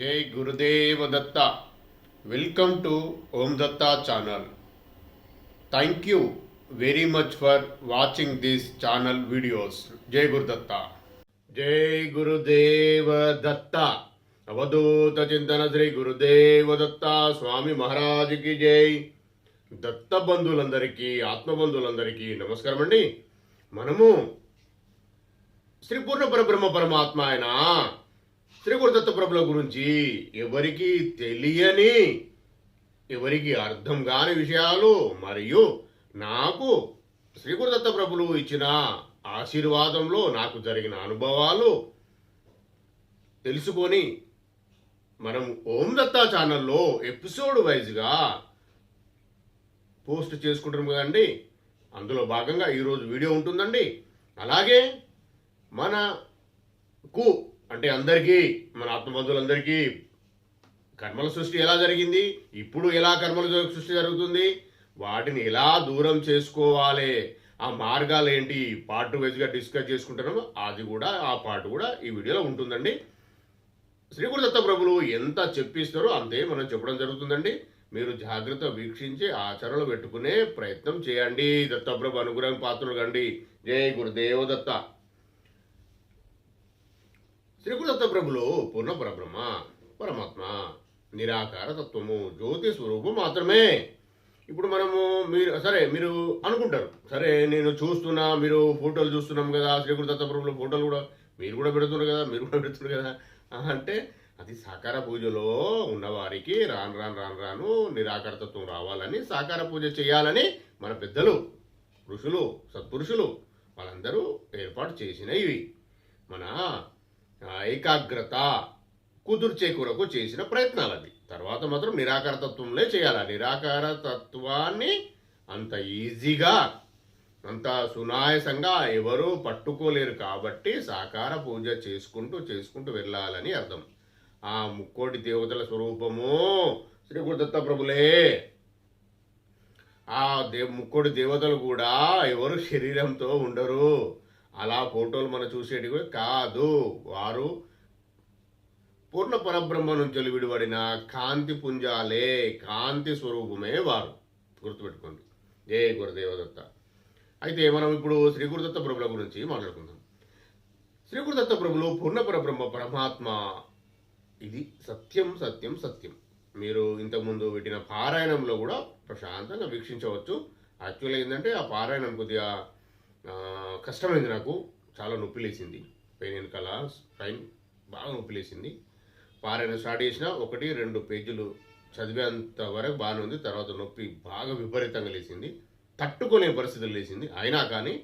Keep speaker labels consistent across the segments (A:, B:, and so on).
A: జై Gurudeva Datta. Welcome to Om Datta channel thank you very much for watching this channel videos జై గురుదత్త జై గురుదేవ దత్త అవధూత చింతన శ్రీ గురుదేవ దత్త స్వామి మహారాజుకి జై దత్త బంధువులందరికీ ఆత్మబంధువులందరికీ నమస్కారం అండి మనము శ్రీ పూర్ణ పరబ్రహ్మ పరమాత్మ ఆయన శ్రీ గురుదత్త ప్రభుల గురించి ఎవరికి తెలియని ఎవరికి అర్థం కాని విషయాలు మరియు నాకు శ్రీ గురుదత్త ప్రభులు ఇచ్చిన ఆశీర్వాదంలో నాకు జరిగిన అనుభవాలు తెలుసుకొని మనం ఓం దత్తా ఛానల్లో ఎపిసోడ్ వైజ్గా పోస్ట్ చేసుకుంటున్నాం కదండి. అందులో భాగంగా ఈరోజు వీడియో ఉంటుందండి. అలాగే మనకు అంటే అందరికీ మన ఆత్మబంధువులందరికీ కర్మల సృష్టి ఎలా జరిగింది? ఇప్పుడు ఎలా కర్మల సృష్టి జరుగుతుంది? వాటిని ఎలా దూరం చేసుకోవాలి? ఆ మార్గాలు ఏంటి పార్ట్ వైజ్గా డిస్కస్ చేసుకుంటున్నాము అది కూడా ఆ పార్ట్ కూడా ఈ వీడియోలో ఉంటుందండి. శ్రీ గురుదత్త ప్రభులు ఎంత చెప్పిస్తారో అంతే మనం చెప్పడం జరుగుతుందండి. మీరు జాగ్రత్త వీక్షించి ఆచరణలు పెట్టుకునే ప్రయత్నం చేయండి. దత్తప్రభు అనుగ్రహం పాత్రలు కండి. జై గురుదేవ దత్త శ్రీ గురుదత్త ప్రభులు పూర్ణ పరబ్రహ్మ పరమాత్మ నిరాకార తత్వము జ్యోతి స్వరూపం మాత్రమే. ఇప్పుడు మనము మీరు సరే మీరు అనుకుంటారు. సరే నేను చూస్తున్నా మీరు ఫోటోలు చూస్తున్నాం కదా శ్రీ గురుదత్త ప్రభుల ఫోటోలు కూడా మీరు కూడా పెడుతున్నారు కదా మీరు కూడా పెడుతున్నారు కదా. అంటే అది సాకార పూజలో ఉన్నవారికి రాను రాను రాను రాను నిరాకారతత్వం రావాలని సాకార పూజ చేయాలని మన పెద్దలు ఋషులు సత్పురుషులు వాళ్ళందరూ ఏర్పాటు చేసినవి. మన ఏకాగ్రత కుదుర్చే కొరకు చేసిన ప్రయత్నాలు అది తర్వాత మాత్రం నిరాకారతత్వంలో చేయాలి. నిరాకార తత్వాన్ని అంత ఈజీగా అంత సునాయసంగా ఎవరు పట్టుకోలేరు కాబట్టి సాకార పూజ చేసుకుంటూ చేసుకుంటూ వెళ్ళాలని అర్థం. ఆ ముక్కోటి దేవతల స్వరూపము శ్రీ గురుదత్త ప్రభులే ఆ దే ముక్కోటి దేవతలు కూడా ఎవరు శరీరంతో ఉండరు. అలా ఫోటోలు మనం చూసేటివి కూడా కాదు. వారు పూర్ణ పరబ్రహ్మ నుంచి విడిపడిన కాంతి పుంజాలే కాంతి స్వరూపమే వారు. గుర్తుపెట్టుకోండి. ఏ గురుదేవదత్త? అయితే మనం ఇప్పుడు శ్రీ గురుదత్త ప్రభుల గురించి మాట్లాడుకుందాం. శ్రీ గురుదత్త ప్రభులు పూర్ణ పరబ్రహ్మ పరమాత్మ. ఇది సత్యం సత్యం సత్యం. మీరు ఇంతకుముందు పెట్టిన పారాయణంలో కూడా ప్రశాంతంగా వీక్షించవచ్చు. యాక్చువల్గా ఏంటంటే ఆ పారాయణం కొద్దిగా కష్టమైంది నాకు. చాలా నొప్పి లేచింది పెయిన్ వెనకాల టైం బాగా నొప్పి లేచింది పారాయణ స్టార్ట్ చేసిన ఒకటి రెండు పేజీలు చదివేంత వరకు బాగానే ఉంది. తర్వాత నొప్పి బాగా విపరీతంగా లేచింది. తట్టుకునే పరిస్థితులు లేచింది. అయినా కానీ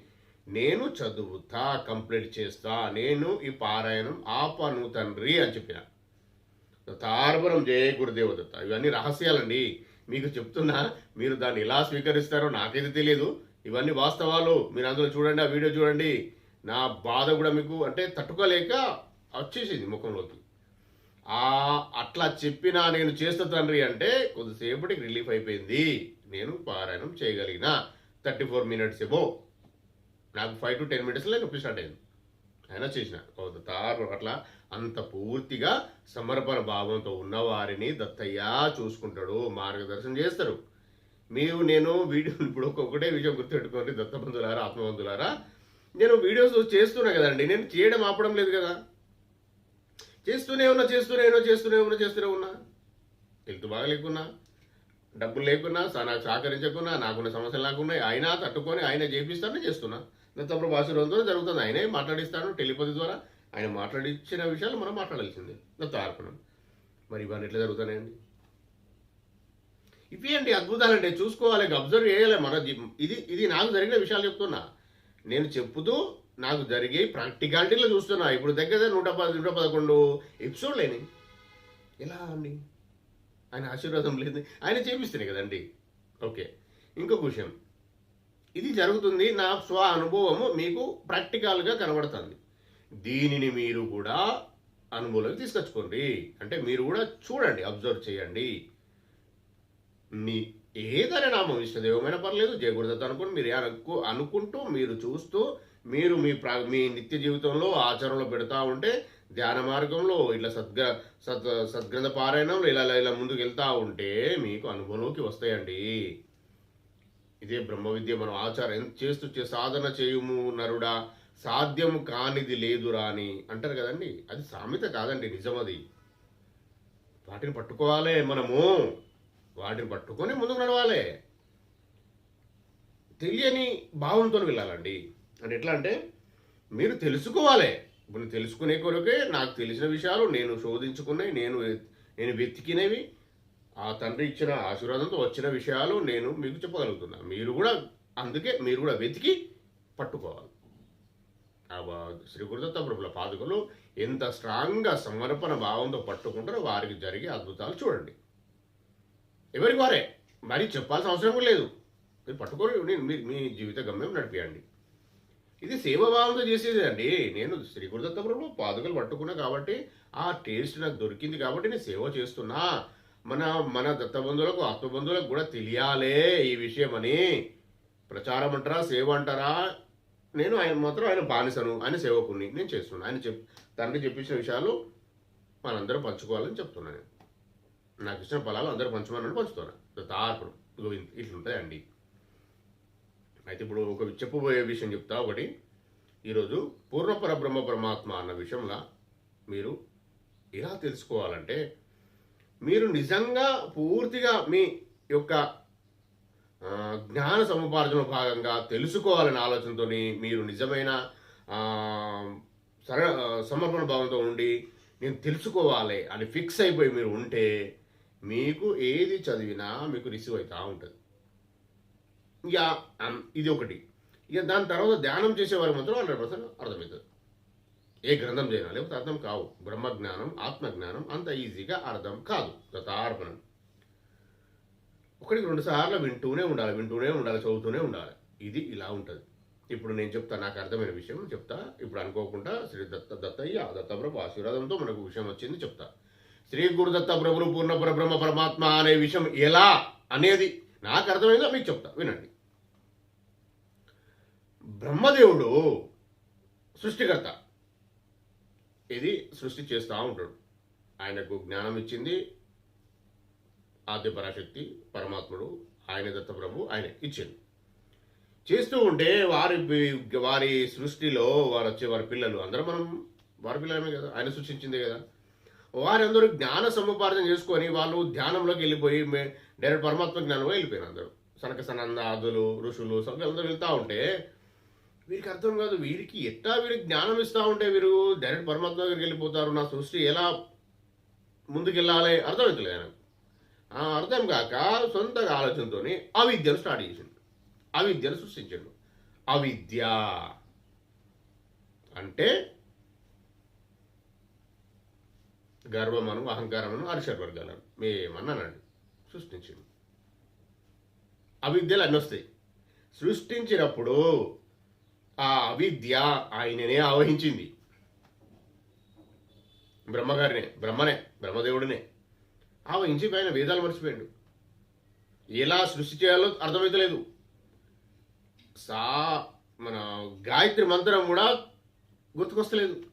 A: నేను చదువుతా కంప్లీట్ చేస్తా నేను ఈ పారాయణం ఆపను తండ్రి అని చెప్పిన. తార్పణం జయ గురుదేవదత్త ఇవన్నీ రహస్యాలండి. మీకు చెప్తున్నా మీరు దాన్ని ఎలా స్వీకరిస్తారో నాకైతే తెలియదు. ఇవన్నీ వాస్తవాలు. మీరు అందులో చూడండి ఆ వీడియో చూడండి. నా బాధ కూడా మీకు అంటే తట్టుకోలేక వచ్చేసింది ముఖంలోకి. ఆ అట్లా చెప్పినా నేను చేస్తా తండ్రి అంటే కొద్దిసేపటికి రిలీఫ్ అయిపోయింది. నేను పారాయణం చేయగలిగిన. థర్టీ ఫోర్ మినిట్స్ ఏమో. నాకు ఫైవ్ టు టెన్ మినిట్స్లో నొప్పి స్టార్ట్ అయింది అయినా చేసిన. తారు అట్లా అంత పూర్తిగా సమర్పణ భావంతో ఉన్నవారిని దత్తయ్య చూసుకుంటాడు మార్గదర్శనం చేస్తారు. మేము నేను వీడియో ఇప్పుడు ఒక్కొక్కటే విషయం గుర్తుపెట్టుకోండి దత్తబంధులారా ఆత్మబంధులారా. నేను వీడియోస్ చేస్తున్నా కదండి నేను చేయడం ఆపడం లేదు కదా. చేస్తూనే ఉన్నా చేస్తూనే ఉన్నా చేస్తూనే ఉన్నా చేస్తూనే ఉన్నా. హెల్త్ బాగా లేకున్నా డబ్బులు లేకున్నా నాకు సహకరించకున్నా నాకున్న సమస్యలు నాకున్నాయి అయినా తట్టుకొని ఆయన చేపిస్తానని చేస్తున్నా. దత్తప్రభు ఆశీర్వాదంతో జరుగుతుంది. ఆయనే మాట్లాడిస్తాను టెలిపతి ద్వారా. ఆయన మాట్లాడించిన విషయాలు మనం మాట్లాడాల్సిందే. దత్త అర్పణం మరి ఇవన్నీ ఎట్లా జరుగుతున్నాయండి? ఇవి అండి అద్భుతాలంటే చూసుకోవాలి అబ్జర్వ్ చేయాలి. మన ఇది ఇది నాకు జరిగిన విషయాలు చెప్తున్నా. నేను చెప్తూ నాకు జరిగే ప్రాక్టికాలిటీలో చూస్తున్నా. ఇప్పుడు దగ్గర నూట పది నూట పదకొండు ఎపిసోడ్ లేని ఎలా అండి? ఆయన ఆశీర్వాదం లేదు ఆయన చేపిస్తేనే కదండి. ఓకే. ఇంకొక విషయం. ఇది జరుగుతుంది నా స్వ అనుభవము మీకు ప్రాక్టికల్గా కనబడుతుంది. దీనిని మీరు కూడా అనుభవంలోకి తీసుకొచ్చుకోండి. అంటే మీరు కూడా చూడండి అబ్జర్వ్ చేయండి. మీ ఏదైనా నామం ఇష్టదేవమైనా పర్లేదు జయగురుదత్త అనుకుని మీరు అనుకు అనుకుంటూ మీరు చూస్తూ మీరు మీ ప్రా మీ నిత్య జీవితంలో ఆచరణలో పెడతా ఉంటే ధ్యాన మార్గంలో ఇట్లా సద్గ సద్ సద్గ్రంథ పారాయణంలో ఇలా ఇలా ముందుకు వెళ్తా ఉంటే మీకు అనుభవంలోకి వస్తాయండి. ఇదే బ్రహ్మ విద్య మనం ఆచారం చేస్తూ చే- సాధన చేయుము నరుడా సాధ్యము కానిది లేదురా అని అంటారు కదండి. అది సామెత కాదండి నిజమది. వాటిని పట్టుకోవాలి మనము. వాటిని పట్టుకొని ముందుకు నడవాలి. తెలియని భావంతో వెళ్ళాలండి. అంటే ఎట్లా అంటే మీరు తెలుసుకోవాలి. ఇప్పుడు తెలుసుకునే కొరకే నాకు తెలిసిన విషయాలు నేను శోధించుకున్నవి నేను నేను వెతికినవి ఆ తండ్రి ఇచ్చిన ఆశీర్వాదంతో వచ్చిన విషయాలు నేను మీకు చెప్పగలుగుతున్నా. మీరు కూడా అందుకే మీరు కూడా వెతికి పట్టుకోవాలి. ఆ శ్రీ గురుదత్త ప్రభుల పాదుకలు ఎంత స్ట్రాంగ్గా సమర్పణ భావంతో పట్టుకుంటారో వారికి జరిగే అద్భుతాలు చూడండి. ఎవరికి వారే? మరి చెప్పాల్సిన అవసరం కూడా లేదు. మీరు పట్టుకొని నేను మీ మీ జీవిత గమ్యం నడిపియండి. ఇది సేవభావంతో చేసేది అండి. నేను శ్రీ గురుదత్త ప్రభు పాదుకలు పట్టుకున్నా కాబట్టి ఆ టేస్ట్ నాకు దొరికింది కాబట్టి నేను సేవ చేస్తున్నా. మన మన దత్తబంధువులకు ఆత్మబంధువులకు కూడా తెలియాలే ఈ విషయం అని. ప్రచారం అంటారా సేవ అంటారా? నేను ఆయన మాత్రం ఆయన బానిసను ఆయన సేవకుని నేను చేస్తున్నాను ఆయన చెప్ తండ్రి చెప్పించిన విషయాలు మనందరం పంచుకోవాలని చెప్తున్నాను నేను. నాకు ఇచ్చిన ఫలాలు అందరూ పంచుకోవాలని పంచుతున్నాను దత్తార్పణం ఇగో ఇన్- ఇట్లుంటాయండి. అయితే ఇప్పుడు ఒక చెప్పబోయే విషయం చెప్తా. ఒకటి ఈరోజు పూర్ణపర బ్రహ్మ పరమాత్మ అన్న విషయంలో మీరు ఎలా తెలుసుకోవాలంటే మీరు నిజంగా పూర్తిగా మీ యొక్క జ్ఞాన సముపార్జన భాగంగా తెలుసుకోవాలనే ఆలోచనతో మీరు నిజమైన సర సమర్పణ భావంతో ఉండి నేను తెలుసుకోవాలి అని ఫిక్స్ అయిపోయి మీరు ఉంటే మీకు ఏది చదివినా మీకు రిసీవ్ అవుతూ ఉంటుంది. ఇక ఇది ఒకటి. ఇక దాని తర్వాత ధ్యానం చేసేవారు మాత్రం హండ్రెడ్ పర్సెంట్ అర్థమవుతుంది. ఏ గ్రంథం చేయాలి లేకపోతే అర్థం కావు. బ్రహ్మజ్ఞానం ఆత్మజ్ఞానం అంత ఈజీగా అర్థం కాదు. గతార్పణం. ఒకటికి రెండు సార్లు వింటూనే ఉండాలి వింటూనే ఉండాలి చదువుతూనే ఉండాలి. ఇది ఇలా ఉంటుంది. ఇప్పుడు నేను చెప్తా నాకు అర్థమైన విషయం చెప్తా. ఇప్పుడు అనుకోకుండా శ్రీ దత్త దత్తయ్య దత్తప్రభు ఆశీర్వాదంతో మనకు విషయం వచ్చింది చెప్తా. శ్రీ గురుదత్త ప్రభులు పూర్ణ పరబ్రహ్మ పరమాత్మ అనే విషయం ఎలా అనేది నాకు అర్థమైందో మీకు చెప్తా. వినండి. బ్రహ్మదేవుడు సృష్టికర్త. ఇది సృష్టి చేస్తూ ఉంటాడు. ఆయనకు జ్ఞానం ఇచ్చింది ఆద్య పరాశక్తి పరమాత్ముడు ఆయన దత్త ప్రభు ఆయన ఇచ్చింది. చేస్తూ ఉంటే వారి వారి సృష్టిలో వారు వచ్చే వారి పిల్లలు అందరూ మనం వారి పిల్లలమే కదా? ఆయన సృష్టించిందే కదా? వారందరూ జ్ఞాన సముపార్జన చేసుకొని వాళ్ళు ధ్యానంలోకి వెళ్ళిపోయి మే- డైరెక్ట్ పరమాత్మ జ్ఞానంలో వెళ్ళిపోయినారు అందరూ. సనక సనందాదులు ఋషులు సభ్యులు అందరూ వెళ్తూ ఉంటే వీరికి అర్థం కాదు వీరికి ఎట్టా వీరికి జ్ఞానం ఇస్తూ ఉంటే వీరు డైరెక్ట్ పరమాత్మ దగ్గరికి వెళ్ళిపోతారు నా సృష్టి ఎలా ముందుకెళ్ళాలి అర్థమవుతలేదు ఆయనకు. ఆ అర్థం కాక సొంతగా ఆలోచనతో అవిద్యను స్టార్ట్ చేసిండు. అవిద్యను సృష్టించండు. అవిద్య అంటే గర్వమను అహంకారమును అరిషడ్ వర్గాలను. మేమన్నానండి. సృష్టించింది. అవిద్యలు అన్నీ వస్తాయి. సృష్టించినప్పుడు ఆ అవిద్య ఆయననే ఆవహించింది. బ్రహ్మగారినే బ్రహ్మనే బ్రహ్మదేవుడినే ఆవహించి ఆయన వేదాలు మర్చిపోయాడు. ఎలా సృష్టి చేయాలో అర్థమైతలేదు. సా మన గాయత్రి మంత్రం కూడా గుర్తుకొస్తలేదు.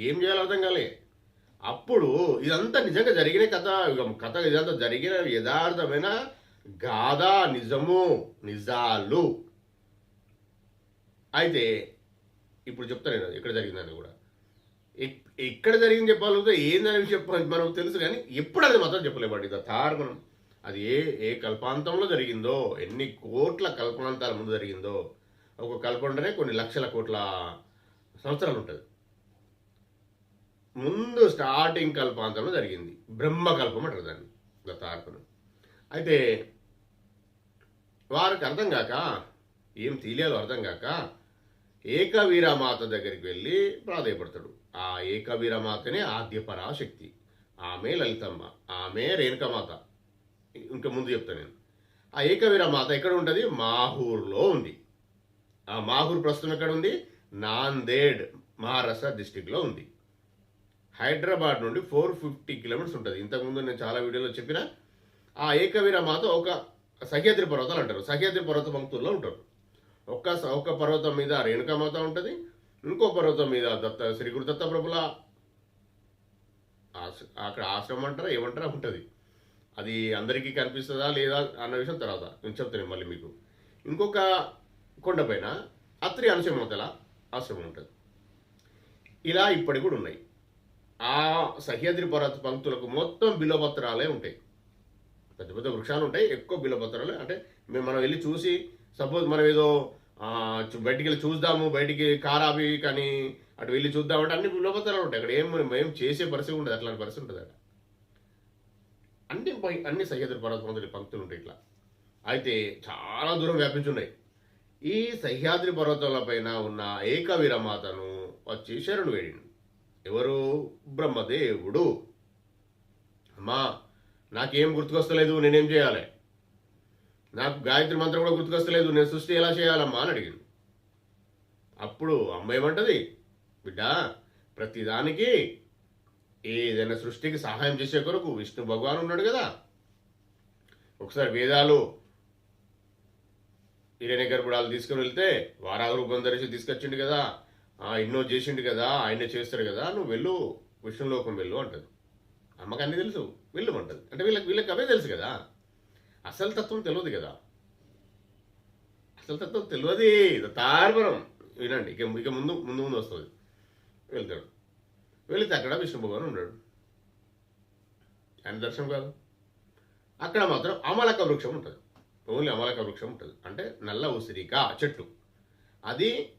A: ఏం చేయాలో అర్థం కాలే. అప్పుడు ఇదంతా నిజంగా జరిగిన కథ కథ ఇదంతా జరిగిన యథార్థమైన గాథ నిజము నిజాలు. అయితే ఇప్పుడు చెప్తాను నేను ఎక్కడ జరిగిందని కూడా. ఎక్- ఎక్కడ జరిగింది చెప్పాలంటే ఏందని చెప్పాలి మనకు తెలుసు కానీ ఎప్పుడు అది మాత్రం చెప్పలేమండి ఇది తార్ మనం అది ఏ ఏ కల్పాంతంలో జరిగిందో ఎన్ని కోట్ల కల్పనాంతాల ముందు జరిగిందో ఒక కల్పంటనే కొన్ని లక్షల కోట్ల సంవత్సరాలు ఉంటుంది. ముందు స్టార్టింగ్ కల్పాంతంలో జరిగింది. బ్రహ్మకల్పం అంటారు దాన్ని దత్తార్పణం. అయితే వారికి అర్థం కాక ఏం తెలియాలో అర్థం కాక ఏకవీరమాత దగ్గరికి వెళ్ళి ప్రాధాయపడతాడు. ఆ ఏకవీరమాతనే ఆద్య పరాశక్తి ఆమె లలితమ్మ ఆమె రేణుకమాత. ఇంకా ముందు చెప్తాను నేను. ఆ ఏకవీరమాత ఎక్కడ ఉంటుంది? మాహూర్లో ఉంది. ఆ మాహూర్ ప్రస్తుతం ఎక్కడ ఉంది? నాందేడ్ మహారాష్ట్ర డిస్టిక్లో ఉంది. హైదరాబాద్ నుండి ఫోర్ ఫిఫ్టీ కిలోమీటర్స్ ఉంటుంది. ఇంతకుముందు నేను చాలా వీడియోలో చెప్పిన ఆ ఏకవీర మాత ఒక సహ్యాద్రి పర్వతాలు అంటారు. సహ్యాద్రి పర్వత పంక్తుల్లో ఉంటారు. ఒక్క స- ఒక్క పర్వతం మీద రేణుకామాత ఉంటుంది. ఇంకో పర్వతం మీద దత్త శ్రీ గురు దత్త ప్రభుల ఆశ- అక్కడ ఆశ్రమం అంటారా ఏమంటారా ఉంటుంది. అది అందరికీ కనిపిస్తుందా లేదా అన్న విషయం తర్వాత నేను చెప్తాను మళ్ళీ మీకు. ఇంకొక కొండపైన అత్రి అనుసమతల ఆశ్రమం ఉంటుంది. ఇలా ఇప్పటికి కూడా ఉన్నాయి. ఆ సహ్యాద్రి పర్వత పంక్తులకు మొత్తం బిలోపత్రాలే ఉంటాయి. పెద్ద పెద్ద వృక్షాలు ఉంటాయి ఎక్కువ బిలోపత్రాలే అంటే మేము మనం వెళ్ళి చూసి సపోజ్ మనం ఏదో బయటికి వెళ్ళి చూద్దాము బయటికి కారాబి కానీ అటు వెళ్ళి చూద్దామంటే అన్ని బిలోపత్రాలు ఉంటాయి. అక్కడ ఏం మనం ఏం చేసే పరిస్థితి ఉండదు అట్లాంటి పరిస్థితి ఉంటుంది అక్కడ. అన్ని పై- అన్ని సహ్యాద్రి పర్వత పంక్తులు పంక్తులు ఉంటాయి ఇట్లా. అయితే చాలా దూరం వ్యాపించి ఉన్నాయి. ఈ సహ్యాద్రి పర్వతాల పైన ఉన్న ఏకవీరమాతను వచ్చి శరణు వేడిండు. ఎవరు? బ్రహ్మదేవుడు. అమ్మా నాకేం గుర్తుకొస్తలేదు నేనేం చేయాలి? నాకు గాయత్రి మంత్రం కూడా గుర్తుకొస్తలేదు నేను సృష్టి ఎలా చేయాలమ్మా అని అడిగింది. అప్పుడు అమ్మ ఏమంటది? బిడ్డ ప్రతిదానికి ఏదైనా సృష్టికి సహాయం చేసే కొరకు విష్ణు భగవాన్ ఉన్నాడు కదా. ఒకసారి వేదాలు ఇరణ గర్భుడాలు తీసుకుని వెళ్తే వారాహ రూపం ధరించి తీసుకొచ్చిండు కదా. ఎన్నో చేసిండు కదా ఆయన చేస్తాడు కదా నువ్వు వెళ్ళు విష్ణులోకం వెళ్ళు అంటది. అమ్మకి అన్నీ తెలుసు వెళ్ళమంటది అంటే వీళ్ళకి వీళ్ళకి అవే తెలుసు కదా. అసలు తత్వం తెలియదు కదా. అసలు తత్వం తెలియదు తార్పరం వినండి ఇక ఇక ముందు ముందు ముందు వస్తుంది. వెళ్తాడు. వెళితే అక్కడ విష్ణు భగవాన్ ఉన్నాడు. ఆయన దర్శనం కాదు. అక్కడ మాత్రం అమలక వృక్షం ఉంటుంది. ఓన్లీ అమలక వృక్షం ఉంటుంది. అంటే నల్ల ఉసిరిక చెట్టు. అది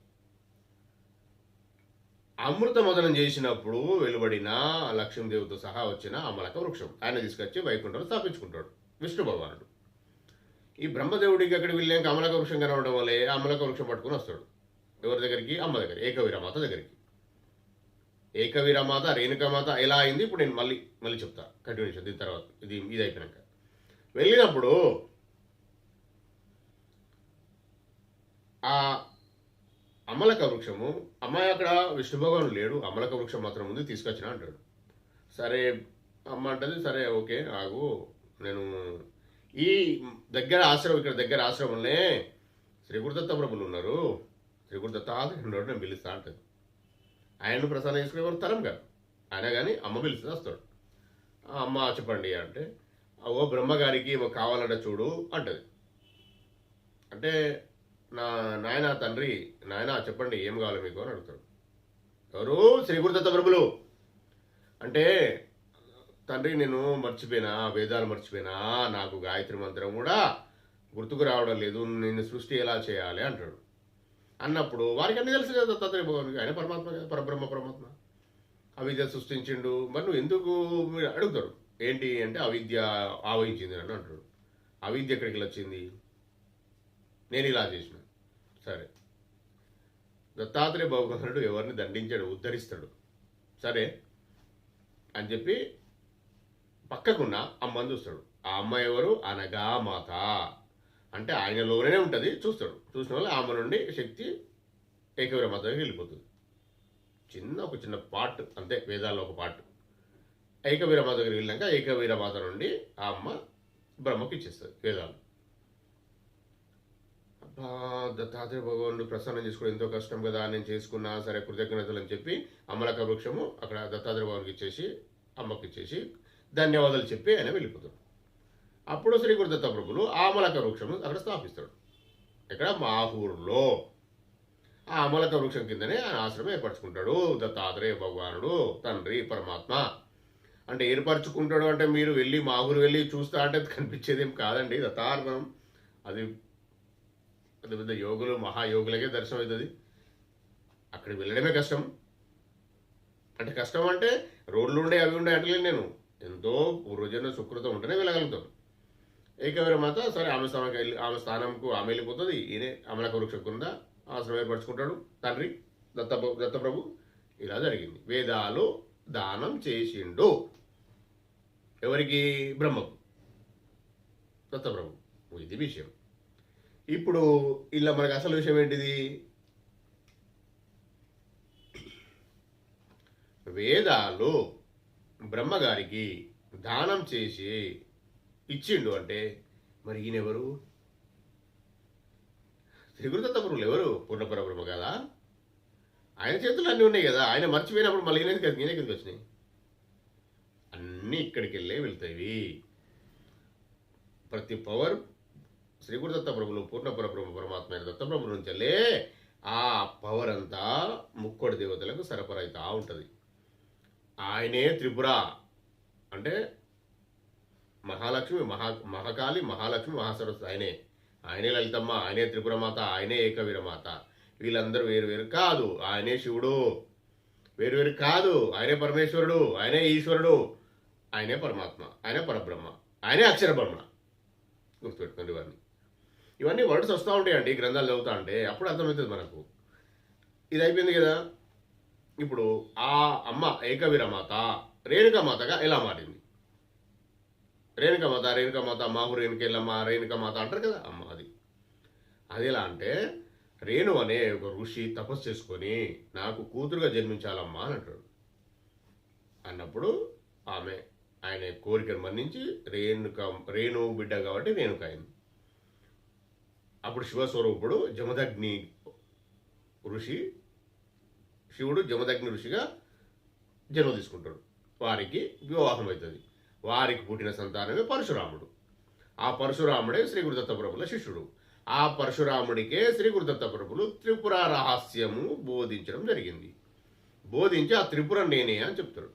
A: అమృత మదనం చేసినప్పుడు వెలువడిన లక్ష్మీదేవితో సహా వచ్చిన అమలక వృక్షం. ఆయన తీసుకొచ్చి వైకుంఠంలో స్థాపించుకుంటాడు. విష్ణు భగవానుడు ఈ బ్రహ్మదేవుడికి అక్కడ వెళ్ళాక అమలక వృక్షం కనవడం వల్లే అమలక వృక్షం పట్టుకుని వస్తాడు. ఎవరి దగ్గరికి? అమ్మ దగ్గర ఏకవీరమాత దగ్గరికి. ఏకవీరమాత రేణుకమాత ఎలా అయింది? ఇప్పుడు నేను మళ్ళీ మళ్ళీ చెప్తా. కంటిన్యూషన్ దీని తర్వాత ఇది ఇది అయిపోయినాక. వెళ్ళినప్పుడు ఆ అమలక వృక్షము అమ్మాయి అక్కడ విష్ణు భగవాన్ లేడు అమలక వృక్షం మాత్రం ఉంది తీసుకొచ్చిన అంటాడు. సరే అమ్మ అంటది సరే ఓకే ఆగు నేను ఈ దగ్గర ఆశ్రమం ఇక్కడ దగ్గర ఆశ్రమంలోనే శ్రీ ప్రభులు ఉన్నారు. శ్రీ ఆశ్రమంలో నేను పిలుస్తా అంటది. ఆయన్ను ప్రసాదం చేసుకునేవారు తరం కాదు. ఆయన కానీ అమ్మ పిలిస్తే వస్తాడు. అమ్మ చెప్పండి అంటే ఓ బ్రహ్మగారికి కావాలంటే చూడు అంటది. అంటే నా నాయన తండ్రి నాయన చెప్పండి ఏం కావాలి మీకు అని అడుగుతాడు. ఎవరు? శ్రీ గురుదత్త ప్రభులు అంటే తండ్రి నేను మర్చిపోయినా వేదాలు మర్చిపోయినా నాకు గాయత్రి మంత్రం కూడా గుర్తుకు రావడం లేదు నేను సృష్టి ఎలా చేయాలి అంటాడు. అన్నప్పుడు వారికి అన్ని తెలుసు కదా దత్తాత్రేయ భగవానికి ఆయన పరమాత్మ కదా పరబ్రహ్మ పరమాత్మ. అవిద్య సృష్టించిండు. మరి నువ్వు ఎందుకు అడుగుతాడు? ఏంటి అంటే అవిద్య ఆవహించింది అని అంటాడు. అవిద్య ఎక్కడికి వచ్చింది? నేను ఇలా చేసిన. సరే. దత్తాత్రేయ భగవానుడు ఎవరిని దండించాడు ఉద్ధరిస్తాడు. సరే. అని చెప్పి పక్కకున్న అమ్మని చూస్తాడు. ఆ అమ్మ ఎవరు? అనగా మాత. అంటే ఆయనలోనే ఉంటుంది చూస్తాడు. చూసిన వల్ల ఆమె నుండి శక్తి ఏకవీర మాతకి వెళ్ళిపోతుంది. చిన్న ఒక చిన్న పార్ట్ అంతే వేదాల్లో ఒక పార్ట్. ఏకవీర మాత దగ్గరికి వెళ్ళాక ఏకవీర మాత నుండి ఆ అమ్మ బ్రహ్మకి ఇచ్చేస్తుంది వేదాలు. అబ్బా దత్తాత్రేయ భగవానుడు ప్రసన్నం చేసుకోవడం ఎంతో కష్టం కదా నేను చేసుకున్నా సరే కృతజ్ఞతలు అని చెప్పి అమలక వృక్షము అక్కడ దత్తాత్రేయ భగవానికి ఇచ్చేసి అమ్మకి ఇచ్చేసి ధన్యవాదాలు చెప్పి ఆయన వెళ్ళిపోతాడు. అప్పుడు శ్రీ గురుదత్త ప్రభులు ఆ అమలక వృక్షము అక్కడ స్థాపిస్తాడు. ఇక్కడ మాహూరులో. ఆ అమలక వృక్షం కిందనే ఆయన ఆశ్రమం ఏర్పరచుకుంటాడు దత్తాత్రేయ భగవానుడు తండ్రి పరమాత్మ. అంటే ఏర్పరచుకుంటాడు అంటే మీరు వెళ్ళి మాహూరు వెళ్ళి చూస్తా అంటే కనిపించేది ఏం కాదండి దత్తార్థం అది పెద్ద పెద్ద యోగులు మహాయోగులకే దర్శనం అవుతుంది. అక్కడికి వెళ్ళడమే కష్టం. అంటే కష్టం అంటే రోడ్లు ఉండే అవి ఉండే అంటలేను నేను. ఎంతో పూర్వజన్మ సుకృతం ఉంటేనే వెళ్ళగలుగుతాం. ఏకవీర మాత సరే ఆమె స్థానంకి వెళ్ళి ఆమె స్థానంకు ఆమె వెళ్ళిపోతుంది. ఈయనే అమలక వృక్షం కింద ఆశ్రమం ఏర్పరచుకుంటాడు. తండ్రి దత్త దత్తప్రభు ఇలా జరిగింది. వేదాలు దానం చేసిండు. ఎవరికి? బ్రహ్మకు. దత్తప్రభు. ఇది విషయం. ఇప్పుడు ఇలా మనకు అసలు విషయం ఏంటిది? వేదాలు బ్రహ్మగారికి దానం చేసి ఇచ్చిండు అంటే మరి ఈయనెవరు? త్రిగురుదత్త పురుగులు ఎవరు? పూర్ణపుర బ్రహ్మ కదా. ఆయన చేతులు అన్నీ ఉన్నాయి కదా. ఆయన మర్చిపోయినప్పుడు మళ్ళీ ఈయన ఎందుకు- ఈయన కిందకి వచ్చినాయి? అన్నీ ఇక్కడికి వెళ్ళే వెళ్తాయి. ప్రతి పవర్ శ్రీ గురు దత్త పూర్ణ పరబ్రహ్మ పరమాత్మైన అయిన దత్త ఆ పవర్ అంతా ముక్కోడి దేవతలకు సరఫరా ఉంటుంది. ఆయనే త్రిపుర అంటే మహాలక్ష్మి మహా మహాకాళి మహాలక్ష్మి మహాసరస్వతి ఆయనే. ఆయనే లలితమ్మ ఆయనే త్రిపురమాత ఆయనే ఏకవీరమాత. వీళ్ళందరూ వేరు వేరు కాదు. ఆయనే శివుడు. వేరు వేరు కాదు. ఆయనే పరమేశ్వరుడు. ఆయనే ఈశ్వరుడు. ఆయనే పరమాత్మ. ఆయనే పరబ్రహ్మ. ఆయనే అక్షరబ్రహ్మ. గుర్తుపెట్టుకోండి వారిని ఇవన్నీ వర్డ్స్ వస్తూ ఉంటాయండి గ్రంథాలు చదువుతా ఉంటే అప్పుడు అర్థమవుతుంది మనకు. ఇది అయిపోయింది కదా? ఇప్పుడు ఆ అమ్మ ఏకవీరమాత రేణుకమాతగా ఎలా మారింది? రేణుకమాత రేణుకమాత మాహు రేణుకెళ్ళమ్మ రేణుకమాత అంటారు కదా అమ్మ అది. అది ఎలా అంటే రేణు అనే ఒక ఋషి తపస్సు చేసుకొని నాకు కూతురుగా జన్మించాలమ్మా అని అంటాడు. అన్నప్పుడు ఆమె ఆయన కోరికను మన్నించి రేణుక రేణు బిడ్డ కాబట్టి రేణుక అయింది అప్పుడు శివస్వరూపుడు జమదగ్ని ఋషి శివుడు జమదగ్ని ఋషిగా జన్మ తీసుకుంటాడు. వారికి వివాహం అవుతుంది. వారికి పుట్టిన సంతానమే పరశురాముడు. ఆ పరశురాముడే శ్రీ గురుదత్త ప్రభుల శిష్యుడు. ఆ పరశురాముడికే శ్రీ గురుదత్త ప్రభులు త్రిపుర రహస్యము బోధించడం జరిగింది. బోధించి ఆ త్రిపుర నేనే అని చెప్తాడు.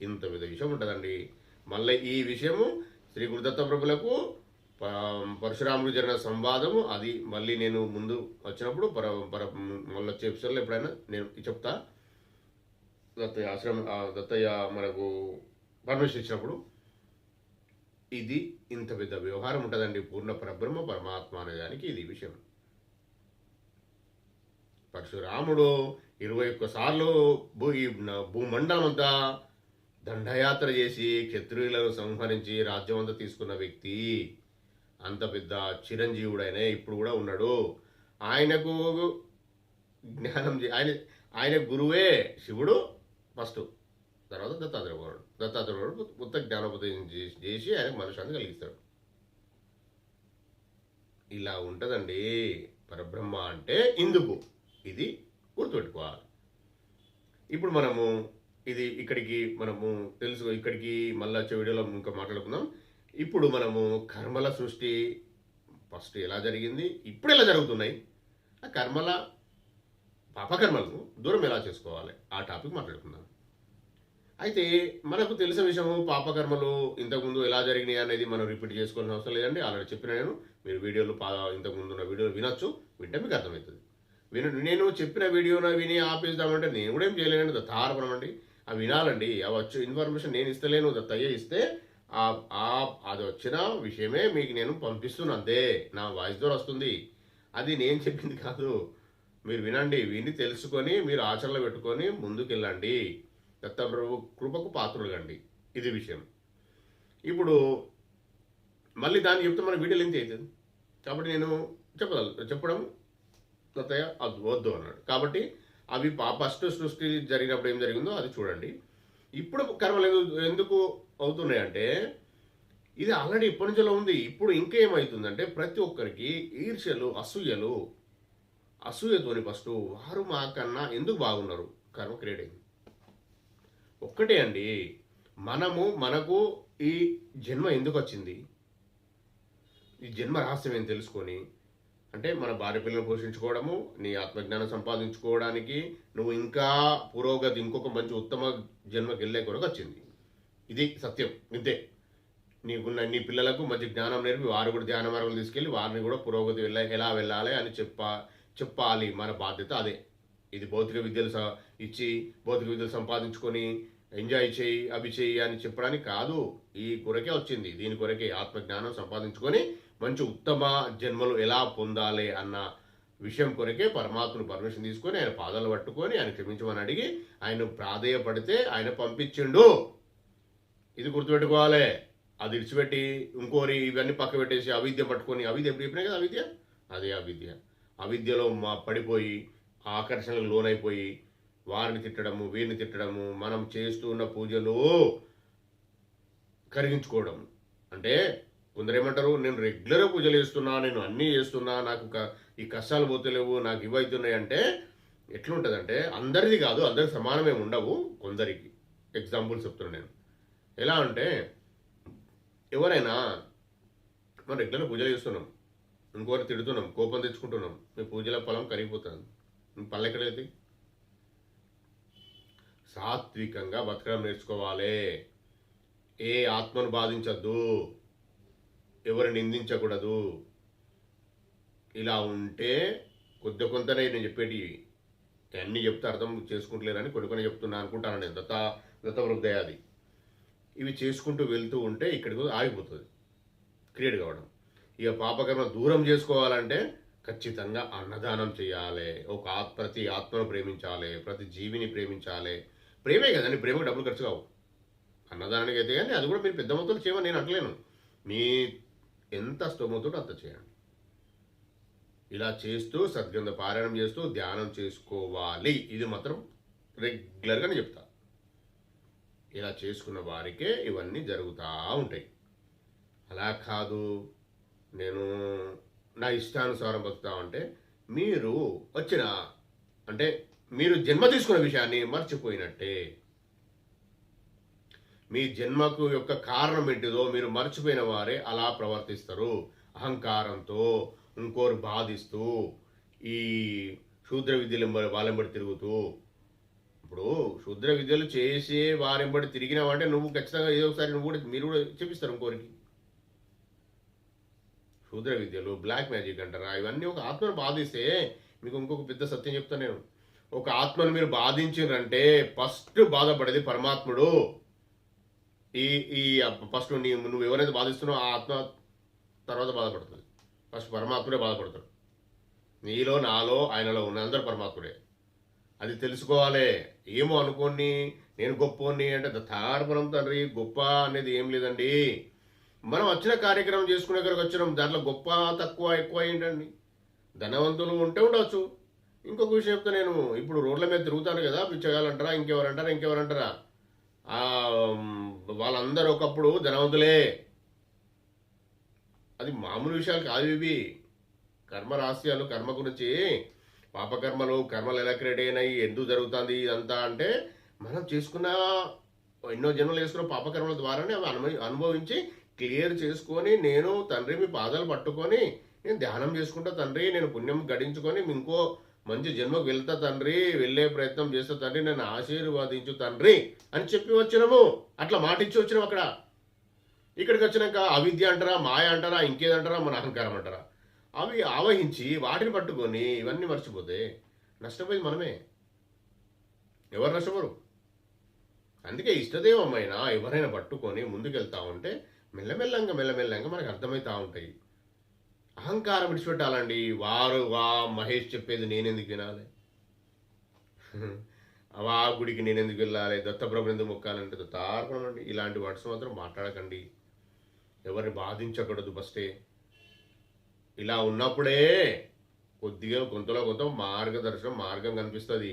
A: ఇంత విధ విషయం ఉంటుందండి. మళ్ళీ ఈ విషయము శ్రీ గురుదత్త ప్రభులకు పరశురాముడు జరిగిన సంవాదము అది మళ్ళీ నేను ముందు వచ్చినప్పుడు పర పర మళ్ళీ వచ్చే ఎపిసోడ్లో ఎప్పుడైనా నేను చెప్తా. దత్తయ్య ఆశ్రమం దత్తయ్య మనకు పర్మిషన్ ఇచ్చినప్పుడు ఇది ఇంత పెద్ద వ్యవహారం ఉంటుందండి పూర్ణ పరబ్రహ్మ పరమాత్మ అనే దానికి ఇది విషయం. పరశురాముడు ఇరవై ఒక్క సార్లు భూ ఈ భూమండలం అంతా దండయాత్ర చేసి క్షత్రియులను సంహరించి రాజ్యం అంతా తీసుకున్న వ్యక్తి. అంత పెద్ద చిరంజీవుడైన ఇప్పుడు కూడా ఉన్నాడు. ఆయనకు జ్ఞానం ఆయన ఆయన గురువే శివుడు ఫస్ట్. తర్వాత దత్తాత్రేయుడు దత్తాత్రేయుడు మొత్తం జ్ఞానోపదేశం చేసి చేసి ఆయనకు మనశ్శాంతి కలిగిస్తాడు. ఇలా ఉంటుందండి. పరబ్రహ్మ అంటే ఇందుకు. ఇది గుర్తుపెట్టుకోవాలి. ఇప్పుడు మనము ఇది ఇక్కడికి మనము తెలుసు ఇక్కడికి మళ్ళీ వచ్చే వీడియోలో ఇంకా మాట్లాడుకుందాం. ఇప్పుడు మనము కర్మల సృష్టి ఫస్ట్ ఎలా జరిగింది? ఇప్పుడు ఎలా జరుగుతున్నాయి? ఆ కర్మల పాపకర్మలను దూరం ఎలా చేసుకోవాలి? ఆ టాపిక్ మాట్లాడుకుందాం. అయితే మనకు తెలిసిన విషయము పాపకర్మలు ఇంతకుముందు ఎలా జరిగినాయి అనేది మనం రిపీట్ చేసుకోవాల్సిన అవసరం లేదండి. ఆల్రెడీ చెప్పిన నేను మీరు వీడియోలు పా ఇంతకుముందు ఉన్న వీడియోలు వినొచ్చు వింటే మీకు అర్థమవుతుంది. విన నేను చెప్పిన వీడియోను విని ఆపేద్దామంటే నేను కూడా ఏం చేయలేనండి. దత్తార్పణం అండి. అవి వినాలండి. అవి వచ్చే ఇన్ఫర్మేషన్ నేను ఇస్తలేను. దత్తయ్య ఇస్తే అది వచ్చిన విషయమే మీకు నేను పంపిస్తున్నా అంతే. నా వాయిస్ ద్వారా వస్తుంది. అది నేను చెప్పింది కాదు. మీరు వినండి విని తెలుసుకొని మీరు ఆచరణలో పెట్టుకొని ముందుకెళ్ళండి. దత్తప్రభు కృపకు పాత్రుడుగండి ఇది విషయం. ఇప్పుడు మళ్ళీ దాన్ని చెప్తే మన వీడియోలు ఎంత అవుతుంది కాబట్టి నేను చెప్పగల చెప్పడం దత్తయ్య అది వద్దు అన్నాడు. కాబట్టి అవి పా ఫస్ట్ సృష్టి జరిగినప్పుడు ఏం జరిగిందో అది చూడండి. ఇప్పుడు కర్మలు ఎందుకు ఎందుకు అవుతున్నాయంటే ఇది ఆల్రెడీ ఇప్పటి నుంచో ఉంది. ఇప్పుడు ఇంకా ఏమవుతుందంటే ప్రతి ఒక్కరికి ఈర్ష్యలు అసూయలు అసూయతోని ఫస్ట్ వారు మాకన్నా ఎందుకు బాగున్నారు? కర్మ క్రియేట్ అయింది. ఒక్కటే అండి మనము మనకు ఈ జన్మ ఎందుకు వచ్చింది? ఈ జన్మ రహస్యం ఏం తెలుసుకొని అంటే మన భార్య పిల్లలు పోషించుకోవడము నీ ఆత్మజ్ఞానం సంపాదించుకోవడానికి నువ్వు ఇంకా పురోగతి ఇంకొక మంచి ఉత్తమ జన్మకి వెళ్ళే కొరకు వచ్చింది. ఇది సత్యం ఇంతే. నీకున్న నీ పిల్లలకు మంచి జ్ఞానం నేర్పి వారు కూడా ధ్యాన మార్గం తీసుకెళ్ళి వారిని కూడా పురోగతి వెళ్ళ ఎలా వెళ్ళాలి అని చెప్ప చెప్పాలి. మన బాధ్యత అదే. ఇది భౌతిక విద్యలు స- ఇచ్చి భౌతిక విద్యలు సంపాదించుకొని ఎంజాయ్ చేయి అవి చేయి అని చెప్పడానికి కాదు. ఈ కొరకే వచ్చింది. దీని కొరకే ఆత్మజ్ఞానం సంపాదించుకొని మంచి ఉత్తమ జన్మలు ఎలా పొందాలి అన్న విషయం కొరకే పరమాత్మను పర్మిషన్ తీసుకొని ఆయన పాదాలు పట్టుకొని ఆయన క్షమించమని అడిగి ఆయన ప్రాధేయపడితే ఆయన పంపించిండు. ఇది గుర్తుపెట్టుకోవాలి. అది ఇడిచిపెట్టి ఇంకోరి ఇవన్నీ పక్క పెట్టేసి అవిద్య పట్టుకొని అవిద్య ఎప్పుడు చెప్పినా కదా అవిద్య? అదే అవిద్య. అవిద్యలో మా పడిపోయి ఆకర్షణలకు లోనైపోయి వారిని తిట్టడము వీరిని తిట్టడము మనం చేస్తూ ఉన్న పూజలు కరిగించుకోవడం. అంటే కొందరేమంటారు నేను రెగ్యులర్గా పూజలు చేస్తున్నా నేను అన్నీ చేస్తున్నా నాకు ఈ కష్టాలు పోతలేవు నాకు ఇవి అవుతున్నాయి అంటే ఎట్లుంటుందంటే అందరిది కాదు అందరికి సమానమే ఉండవు కొందరికి. ఎగ్జాంపుల్స్ చెప్తున్నాను నేను. ఎలా అంటే ఎవరైనా మనం రెగ్యులర్ పూజలు చేస్తున్నాం. ఇంకోటి తిడుతున్నాం కోపం తెచ్చుకుంటున్నాం మీ పూజల పొలం కరిగిపోతుంది. మీ పళ్ళు ఎక్కడైతే సాత్వికంగా బతకడం నేర్చుకోవాలి. ఏ ఆత్మను బాధించద్దు. ఎవరు నిందించకూడదు. ఇలా ఉంటే కొద్ది కొంతనే నేను చెప్పేటి అన్నీ చెప్తే అర్థం చేసుకుంటలేరని కొన్ని కొన్ని చెప్తున్నా అనుకుంటాను నేను దత్త దత్తవృద్ధయాది ఇవి చేసుకుంటూ వెళ్తూ ఉంటే ఇక్కడికి ఆగిపోతుంది. క్రియేట్ కావడం. ఇక పాపకర్మ దూరం చేసుకోవాలంటే ఖచ్చితంగా అన్నదానం చేయాలి. ఒక ఆత్ ప్రతి ఆత్మను ప్రేమించాలి ప్రతి జీవిని ప్రేమించాలి. ప్రేమే కదండి ప్రేమకు డబ్బులు ఖర్చు కావు. అన్నదానానికి అయితే కానీ అది కూడా మీరు పెద్ద మొత్తంలో చేయమని నేను అంటలేను మీ ఎంత స్తోమతో అంత చేయండి. ఇలా చేస్తూ సద్గంధ పారాయణం చేస్తూ ధ్యానం చేసుకోవాలి. ఇది మాత్రం రెగ్యులర్గా నేను చెప్తా. ఇలా చేసుకున్న వారికే ఇవన్నీ జరుగుతూ ఉంటాయి. అలా కాదు. నేను నా ఇష్టానుసారం బతుకుతా ఉంటే మీరు వచ్చిన అంటే మీరు జన్మ తీసుకున్న విషయాన్ని మర్చిపోయినట్టే. మీ జన్మకు యొక్క కారణం ఏంటిదో మీరు మర్చిపోయిన వారే అలా ప్రవర్తిస్తారు. అహంకారంతో ఇంకోరు బాధిస్తూ ఈ శూద్ర విద్యలు వాళ్ళెంబడి తిరుగుతూ. ఇప్పుడు శూద్ర విద్యలు చేసే వారెంబడి తిరిగినావంటే నువ్వు ఖచ్చితంగా ఏదో ఒకసారి నువ్వు కూడా మీరు కూడా చెప్పిస్తారు ఇంకోరికి. శూద్ర విద్యలు బ్లాక్ మ్యాజిక్ అంటారా? ఇవన్నీ ఒక ఆత్మను బాధిస్తే మీకు ఇంకొక పెద్ద సత్యం చెప్తాను నేను. ఒక ఆత్మను మీరు బాధించారంటే ఫస్ట్ బాధపడేది పరమాత్ముడు. ఈ ఈ ఫస్ట్ నీ నువ్వు ఎవరైతే బాధిస్తున్నావో ఆ ఆత్మ తర్వాత బాధపడుతుంది. ఫస్ట్ పరమాత్ముడే బాధపడతాడు. నీలో నాలో ఆయనలో ఉన్న అందరు పరమాత్ముడే. అది తెలుసుకోవాలి. ఏమో అనుకోని నేను గొప్పోని అంటే తారపురం తండ్రి గొప్ప అనేది ఏం లేదండి. మనం వచ్చిన కార్యక్రమం చేసుకునే దగ్గరకు వచ్చినాం. దాంట్లో గొప్ప తక్కువ ఎక్కువ ఏంటండి? ధనవంతులు ఉంటే ఉండవచ్చు ఇంకొక విషయం చెప్తే నేను. ఇప్పుడు రోడ్ల మీద తిరుగుతాను కదా పిచ్చగాలంటారా ఇంకెవరంటారా ఇంకెవరంటారా? వాళ్ళందరూ ఒకప్పుడు ధనవంతులే. అది మామూలు విషయాలు కాదు ఇవి. కర్మ రహస్యాలు కర్మ గురించి పాపకర్మలు కర్మలు ఎలా క్రియేట్ అయినాయి ఎందుకు జరుగుతుంది ఇదంతా అంటే మనం చేసుకున్న ఎన్నో జన్మలు చేసుకున్న పాపకర్మల ద్వారానే అవి అనుభవి అనుభవించి క్లియర్ చేసుకొని నేను తండ్రి మీ పాదాలు పట్టుకొని నేను ధ్యానం చేసుకుంటా తండ్రి నేను పుణ్యం గడించుకొని ఇంకో మంచి జన్మకు వెళ్తా తండ్రి వెళ్ళే ప్రయత్నం చేస్తా తండ్రి నన్ను ఆశీర్వాదించు తండ్రి అని చెప్పి వచ్చినాము. అట్లా మాటిచ్చి వచ్చినాం అక్కడ. ఇక్కడికి వచ్చినాక అవిద్య అంటారా మాయ అంటారా ఇంకేదంటారా మన అహంకారం అంటారా? అవి ఆవహించి వాటిని పట్టుకొని ఇవన్నీ మర్చిపోతే నష్టపోయింది మనమే. ఎవరు నష్టపోరు? అందుకే ఇష్టదేవమైనా ఎవరైనా పట్టుకొని ముందుకెళ్తా ఉంటే మెల్లమెల్లంగా మెల్లమెల్లంగా మనకు అర్థమవుతూ ఉంటాయి. అహంకారం విడిచిపెట్టాలండి. వారు వా మహేష్ చెప్పేది నేనెందుకు వినాలి? వా గుడికి నేనెందుకు వెళ్ళాలి? దత్తప్రభు ఎందుకు మొక్కాలంటే దత్తార్పణం అండి ఇలాంటి వర్డ్స్ మాత్రం మాట్లాడకండి. ఎవరిని బాధించకూడదు ఫస్టే. ఇలా ఉన్నప్పుడే కొద్దిగా కొంతలో కొంత మార్గదర్శనం మార్గం కనిపిస్తుంది.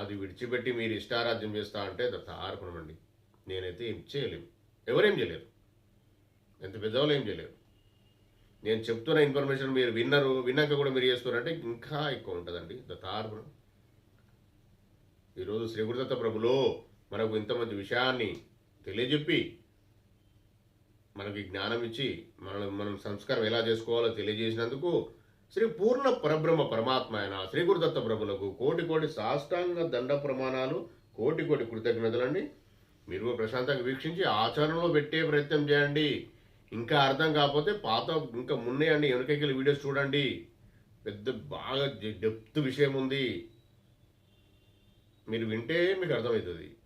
A: అది విడిచిపెట్టి మీరు ఇష్టారాధ్యం చేస్తా అంటే దత్తార్పణం అండి నేనైతే ఏం చేయలేము ఎవరేం చేయలేరు? ఎంత పెద్దవాళ్ళు ఏం చేయలేరు? నేను చెప్తున్న ఇన్ఫర్మేషన్ మీరు విన్నరు విన్నాక కూడా మీరు చేస్తున్నారంటే ఇంకా ఎక్కువ ఉంటుందండి. దత్తార్పణం ఈరోజు శ్రీ గురుదత్త ప్రభులో మనకు ఇంత మంచి విషయాన్ని తెలియజెప్పి మనకి జ్ఞానం ఇచ్చి మనం మనం సంస్కారం ఎలా చేసుకోవాలో తెలియజేసినందుకు శ్రీ పూర్ణ పరబ్రహ్మ పరమాత్మ అయిన శ్రీ గురుదత్త ప్రభులకు కోటి కోటి సాష్టాంగ దండ ప్రమాణాలు కోటి కోటి కృతజ్ఞతలండి. మీరు ప్రశాంతంగా వీక్షించి ఆచరణలో పెట్టే ప్రయత్నం చేయండి. ఇంకా అర్థం కాకపోతే పాత ఇంకా మున్నాయండి వెనకకి వీడియోస్ చూడండి. పెద్ద బాగా డెప్త్ విషయం ఉంది. మీరు వింటే మీకు అర్థమవుతుంది.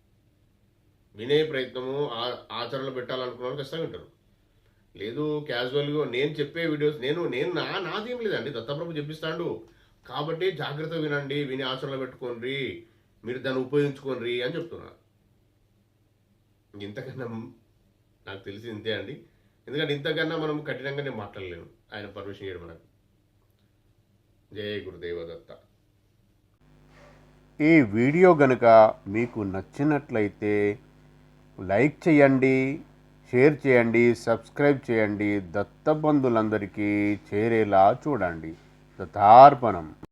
A: వినే ప్రయత్నము ఆ- ఆచరణలో పెట్టాలనుకున్న ఖచ్చితంగా వింటారు. లేదు క్యాజువల్గా నేను చెప్పే వీడియోస్ నేను నేను నా నాదేం లేదండి. దత్తప్రభు చెప్పిస్తాడు. కాబట్టి జాగ్రత్త వినండి విని ఆచరణలో పెట్టుకోండి మీరు దాన్ని ఉపయోగించుకోండి అని చెప్తున్నా. ఇంతకన్నా నాకు తెలిసి ఇంతే అండి. ఎందుకంటే ఇంతకన్నా మనం కఠినంగా నేను మాట్లాడలేను ఆయన పర్మిషన్ ఇవ్వడం మనకు. జయ గురుదేవ దత్త
B: ఈ వీడియో గనుక మీకు నచ్చినట్లయితే లైక్ చేయండి షేర్ చేయండి సబ్స్క్రైబ్ చేయండి. దత్తబంధులందరికీ చేరేలా చూడండి. దత్తార్పణం.